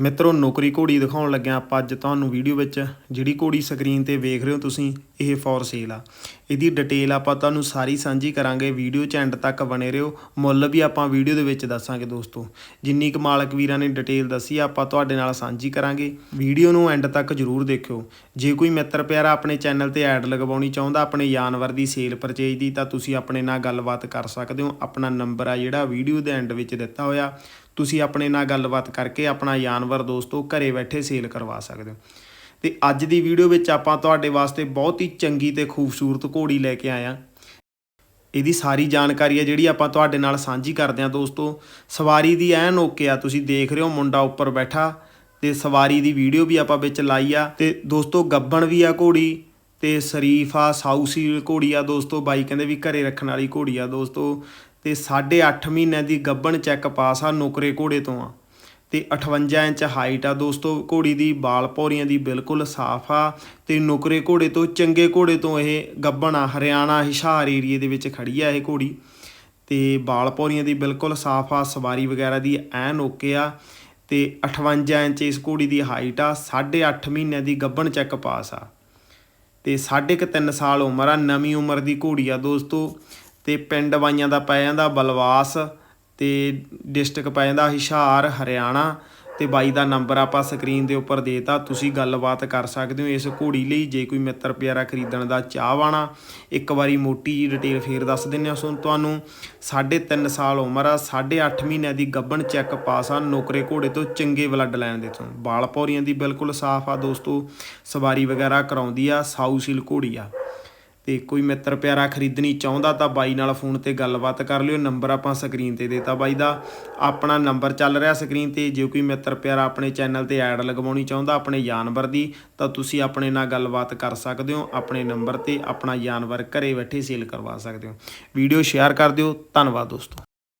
ਮਿੱਤਰੋ, ਨੌਕਰੀ ਘੋੜੀ ਦਿਖਾਉਣ ਲੱਗਿਆ ਆਪਾਂ ਅੱਜ ਤੁਹਾਨੂੰ ਵੀਡੀਓ ਵਿੱਚ ਜਿਹੜੀ ਘੋੜੀ ਸਕਰੀਨ ਤੇ ਵੇਖ ਰਹੇ ਹੋ ਤੁਸੀਂ, ਇਹ ਫॉर ਸੇਲ ਆ। ਇਹਦੀ ਡਿਟੇਲ ਆਪਾਂ ਤੁਹਾਨੂੰ ਸਾਰੀ ਸਾਂਝੀ ਕਰਾਂਗੇ। ਵੀਡੀਓ ਚ ਐਂਡ ਤੱਕ ਬਣੇ ਰਹੋ। ਮੁੱਲ ਵੀ ਆਪਾਂ ਵੀਡੀਓ ਦੇ ਵਿੱਚ ਦੱਸਾਂਗੇ ਦੋਸਤੋ। ਜਿੰਨੀ ਕੁ ਮਾਲਕ ਵੀਰਾਂ ਨੇ ਡਿਟੇਲ ਦੱਸੀ ਆਪਾਂ ਤੁਹਾਡੇ ਨਾਲ ਸਾਂਝੀ ਕਰਾਂਗੇ। ਵੀਡੀਓ ਨੂੰ ਐਂਡ ਤੱਕ ਜਰੂਰ ਦੇਖਿਓ। ਜੇ ਕੋਈ ਮਿੱਤਰ ਪਿਆਰਾ ਆਪਣੇ ਚੈਨਲ ਤੇ ਐਡ ਲਗਵਾਉਣੀ ਚਾਹੁੰਦਾ, ਆਪਣੇ ਜਾਨਵਰ ਦੀ ਸੇਲ ਪਰਚੇਜ ਦੀ, ਤਾਂ ਤੁਸੀਂ ਆਪਣੇ ਨਾਲ ਗੱਲਬਾਤ ਕਰ ਸਕਦੇ ਹੋ। ਆਪਣਾ ਨੰਬਰ ਆ ਜਿਹੜਾ ਵੀਡੀਓ ਦੇ ਐਂਡ ਵਿੱਚ ਦਿੱਤਾ ਹੋਇਆ। ਤੁਸੀਂ ਆਪਣੇ ਨਾਲ ਗੱਲਬਾਤ ਕਰਕੇ ਆਪਣਾ ਜਾਨਵਰ ਦੋਸਤੋ ਘਰੇ ਬੈਠੇ ਸੇਲ ਕਰਵਾ ਸਕਦੇ ਹੋ। ਤੇ ਅੱਜ ਦੀ ਵੀਡੀਓ ਵਿੱਚ ਆਪਾਂ ਤੁਹਾਡੇ ਵਾਸਤੇ ਬਹੁਤ ਹੀ ਚੰਗੀ ਤੇ ਖੂਬਸੂਰਤ ਘੋੜੀ ਲੈ ਕੇ ਆਏ ਆ ਇਹਦੀ ਸਾਰੀ ਜਾਣਕਾਰੀ ਹੈ ਜਿਹੜੀ ਆਪਾਂ ਤੁਹਾਡੇ ਨਾਲ ਸਾਂਝੀ ਕਰਦੇ ਹਾਂ ਦੋਸਤੋ। ਸਵਾਰੀ ਦੀ ਐਨ ਓਕੇ ਆ, ਤੁਸੀਂ ਦੇਖ ਰਹੇ ਹੋ ਮੁੰਡਾ ਉੱਪਰ ਬੈਠਾ ਤੇ ਸਵਾਰੀ ਦੀ ਵੀਡੀਓ ਵੀ ਆਪਾਂ ਵਿੱਚ ਲਾਈ ਆ। ਤੇ ਦੋਸਤੋ ਗੱਬਣ ਵੀ ਆ ਘੋੜੀ ਤੇ ਸ਼ਰੀਫ ਆ ਸਾਊਸੀਲ ਘੋੜੀ ਆ ਦੋਸਤੋ, ਬਾਈ ਕਹਿੰਦੇ ਵੀ ਘਰੇ ਰੱਖਣ ਵਾਲੀ ਘੋੜੀ ਆ ਦੋਸਤੋ। ਤੇ 8.5 ਮਹੀਨਿਆਂ ਦੀ ਗੱਬਣ ਚੈੱਕ ਪਾਸ ਆ ਨੁਕਰੇ ਘੋੜੇ ਤੋਂ ਆ। ਤੇ 58 ਇੰਚ ਹਾਈਟ ਆ ਦੋਸਤੋ, ਘੋੜੀ ਦੀ ਬਾਲ ਪੌਰੀਆਂ ਦੀ ਬਿਲਕੁਲ ਸਾਫ਼ ਆ ਤੇ ਨੁਕਰੇ ਘੋੜੇ ਤੋਂ ਚੰਗੇ ਘੋੜੇ ਤੋਂ ਇਹ ਗੱਬਣ ਆ। ਹਰਿਆਣਾ ਹਿਸ਼ਾਰ ਏਰੀਏ ਦੇ ਵਿੱਚ ਖੜੀ ਆ ਇਹ ਘੋੜੀ। ਤੇ ਬਾਲ ਪੌਰੀਆਂ ਦੀ ਬਿਲਕੁਲ ਸਾਫ਼ ਆ, ਸਵਾਰੀ ਵਗੈਰਾ ਦੀ ਐਨ ਓਕੇ ਆ। ਤੇ 58 ਇੰਚ ਇਸ ਘੋੜੀ ਦੀ ਹਾਈਟ ਆ 8.5 ਮਹੀਨਿਆਂ ਦੀ ਗੱਬਣ ਚੈੱਕ ਪਾਸ ਆ। ਤੇ ਸਾਢੇ ਕੁ ਤਿੰਨ ਸਾਲ ਉਮਰ ਆ, ਨਵੀਂ ਉਮਰ ਦੀ ਘੋੜੀ ਆ ਦੋਸਤੋ। ਤੇ ਪਿੰਡ ਵਾਈਆਂ ਦਾ ਪੈ ਜਾਂਦਾ ਬਲਵਾਸ ਤੇ ਡਿਸਟ੍ਰਿਕਟ ਪੈ ਜਾਂਦਾ ਹਿਸ਼ਾਰ, ਹਰਿਆਣਾ ਤੇ ਬਾਈ ਦਾ ਨੰਬਰ ਆਪਾਂ ਸਕਰੀਨ ਦੇ ਉੱਪਰ ਦੇਤਾ। ਤੁਸੀਂ ਗੱਲਬਾਤ ਕਰ ਸਕਦੇ ਹੋ ਇਸ ਘੋੜੀ ਲਈ। ਜੇ ਕੋਈ ਮਿੱਤਰ ਪਿਆਰਾ ਖਰੀਦਣ ਦਾ ਚਾਹਵਾਨਾ ਇੱਕ ਵਾਰੀ ਮੋਟੀ ਜੀ ਡਿਟੇਲ ਫੇਰ ਦੱਸ ਦਿੰਨੇ ਆ ਸੋ ਤੁਹਾਨੂੰ 3.5 ਸਾਲ ਉਮਰ ਆ 8.5 ਮਹੀਨਿਆਂ ਦੀ ਗੱਬਣ ਚੈੱਕ ਪਾਸ ਆ ਨੌਕਰੇ ਘੋੜੇ ਤੋਂ ਚੰਗੇ ਬਲੱਡ ਲੈਣ ਦੇ ਤੋਂ। ਬਾਲ ਪੌਰੀਆਂ ਦੀ ਬਿਲਕੁਲ ਸਾਫ਼ ਆ ਦੋਸਤੋ, ਸਵਾਰੀ ਵਗੈਰਾ ਕਰਾਉਂਦੀ ਆ, ਸਾਊਸੀਲ ਘੋੜੀ ਆ। ਤੇ ਕੋਈ ਮਿੱਤਰ ਪਿਆਰਾ ਖਰੀਦਣੀ ਚਾਹੁੰਦਾ ਤਾਂ ਬਾਈ ਨਾਲ ਫੋਨ ਤੇ ਗੱਲਬਾਤ ਕਰ ਲਿਓ। ਨੰਬਰ ਆਪਾਂ ਸਕਰੀਨ ਤੇ ਦੇਤਾ ਬਾਈ ਦਾ। ਆਪਣਾ ਨੰਬਰ ਚੱਲ ਰਿਹਾ ਸਕਰੀਨ ਤੇ। ਜੇ ਕੋਈ ਮਿੱਤਰ ਪਿਆਰਾ ਆਪਣੇ ਚੈਨਲ ਤੇ ਐਡ ਲਗਵਾਉਣੀ ਚਾਹੁੰਦਾ ਆਪਣੇ ਜਾਨਵਰ ਦੀ, ਤਾਂ ਤੁਸੀਂ ਆਪਣੇ ਨਾਲ ਗੱਲਬਾਤ ਕਰ ਸਕਦੇ ਹੋ। ਆਪਣੇ ਨੰਬਰ ਤੇ ਆਪਣਾ ਜਾਨਵਰ ਘਰੇ ਬੈਠੇ ਸੇਲ ਕਰਵਾ ਸਕਦੇ ਹੋ। ਵੀਡੀਓ ਸ਼ੇਅਰ ਕਰ ਦਿਓ। ਧੰਨਵਾਦ ਦੋਸਤੋ।